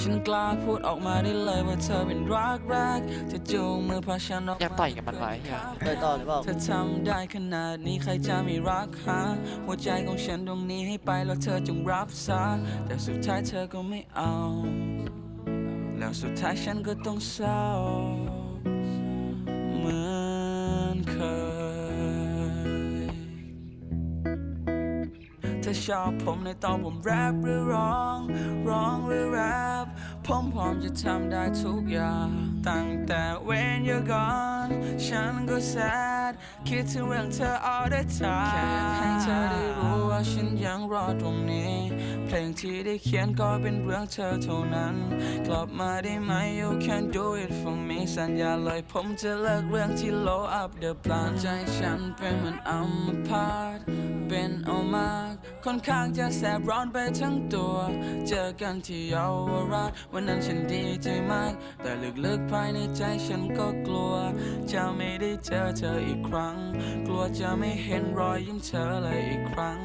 ฉันกล้าพูดออกมาได้เลยว่าเธอเป็นรักแรกจะจูงมือพาฉันออกอยากต่อยกับมันไว้เฮียเคยต่อหรือเปล่าเธอทำได้ขนาดนี้ใครจะไม่รักหาหัวใจของฉันตรงนี้ให้ไปแล้วเธอจงรับซะแต่สุดท้ายเธอก็ไม่เอา แล้วสุดท้ายฉันก็ต้องเศร้าเหมือนเคย อชอบผมในตอนผมแรปหรือร้อง ร้องหรือแรปผมพร้อมจะทำได้ทุกอย่าง ตั้งแต่ when you're gone ฉันก็ sad คิดถึงเรื่องเธอ all the time แค่อยากให้เธอได้รู้ว่าฉันยังรอตรงนี้ เพลงที่ได้เขียนก็เป็นเรื่องเธอเท่านั้น กลับมาได้ไหม you can do it for me สัญญาเลยผมจะเลิกเรื่องที่ low up the plan ใจฉันเป็นเหมือนอัมพาตเป็นเอามา ค่อนข้างจะแสบร้อนไปทั้งตัว เจอกันที่เยาวราชวันนั้นฉันดีใจมาก แต่ลึกๆภายในใจฉันก็กลัว จะไม่ได้เจอเธออีกครั้ง กลัวจะไม่เห็นรอยยิ้มเธอเลยอีกครั้ง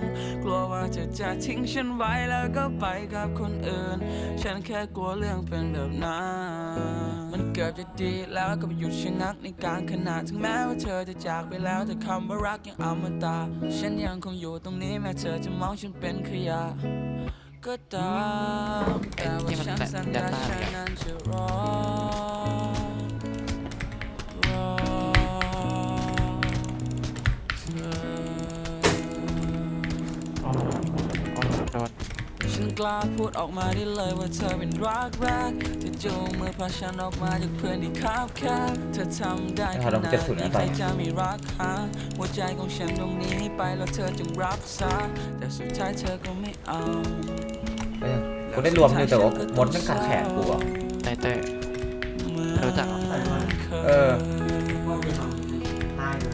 กลัวว่าเธอจะทิ้งฉันไว้แล้วก็ไปกับคนอื่น ฉันแค่กลัวเรื่องเป็นแบบนั้น บจะดีแล้วก็ไปหยุดชะงักในกางขณะถึงแม้ว่าเธอจะจากไปแล้วแต่คำว่ารักยังอมตะฉันยังคงอยู่ตรงนี้แม้เธอจะมองฉันเป็นขยะก็ตามแต่ว่าฉันสัญญาฉันนั้นจะรอรอเธอโดน ฉันกล้าพูดออกมาได้เลยว่าเธอเป็นรักแรกจะจูงมือพาฉันออกมาจากเพื่อนที่คับแคบเธอทำได้ขนาดนี้ใครจะไม่รักหาหัวใจของฉันตรงนี้ให้ไปแล้วเธอจงรับซะแต่สุดท้ายเธอก็ไม่เอาเออกูได้รวมเลยแต่ว่ามดมันกัดแขนกูอะเต้ยเต้ยรู้จักเหรอเออว่าไปทำได้เลย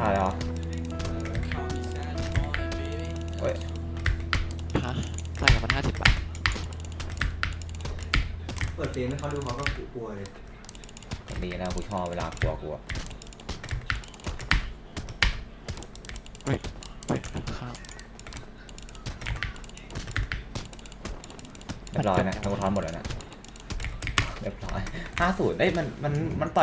ตายแล้วเฮ้ย ฮะต่อยกับมันห้าสิบบาทเปิดเพลงให้เขาดูเขาก็กลัวเลยดีนะกูชอบเวลากลัวกลัวเฮ้ยเฮ้ยข้างเรียบร้อยนะทั้งกูทอนหมดแล้วนะเรียบร้อยห้าศูนย์เอ้ยมันมันมันต่อย